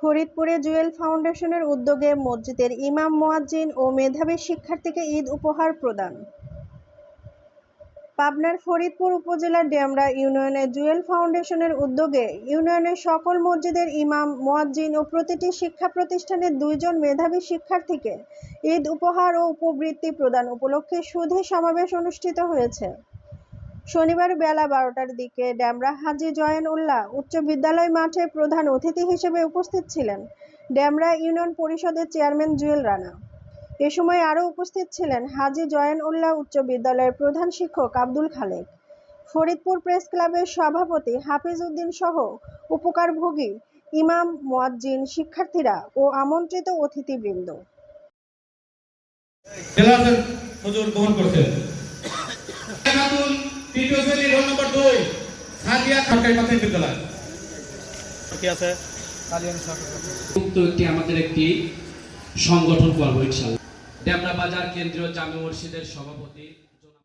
ফরিদপুরে জুয়েল ফাউন্ডেশনের উদ্যোগে মসজিদের ইমাম, মোয়াজ্জিন ও মেধাবী শিক্ষার্থীকে ঈদ উপহার প্রদান। পাবনার ফরিদপুর উপজেলার ডেমরা ইউনিয়নে জুয়েল ফাউন্ডেশনের উদ্যোগে ইউনিয়নের সকল মসজিদের ইমাম, মোয়াজ্জিন ও প্রতিটি শিক্ষা প্রতিষ্ঠানের দুইজন মেধাবী শিক্ষার্থীকে ঈদ উপহার ও উপবৃত্তি প্রদান উপলক্ষে সুধী সমাবেশ অনুষ্ঠিত হয়েছে। শনিবার বেলা বারোটার দিকে ড্যামরা হাজি জয়েন উল্লাহ উচ্চ বিদ্যালয় মাঠে প্রধান অতিথি হিসেবে উপস্থিত ছিলেন ড্যামরা ইউনিয়ন পরিষদের চেয়ারম্যান জুয়েল রানা। এ সময় আরও উপস্থিত ছিলেন হাজি জয়েন উল্লাহ উচ্চ বিদ্যালয়ের প্রধান শিক্ষক আব্দুল খালেক। ফরিদপুর প্রেস ক্লাবের সভাপতি হাফিজ উদ্দিন সহ উপকারভোগী ইমাম, মোয়াজ্জিন, শিক্ষার্থীরা ও আমন্ত্রিত অতিথিবৃন্দ। শ্রেণি রোল নম্বর দুই সাদিয়া সরকারি প্রাথমিক বিদ্যালয়। কি আছে? একটি আমাদের একটি সংগঠন করব ইনশাল্লাহ ডেমরা বাজার কেন্দ্রীয় জামে মসজিদের সভাপতি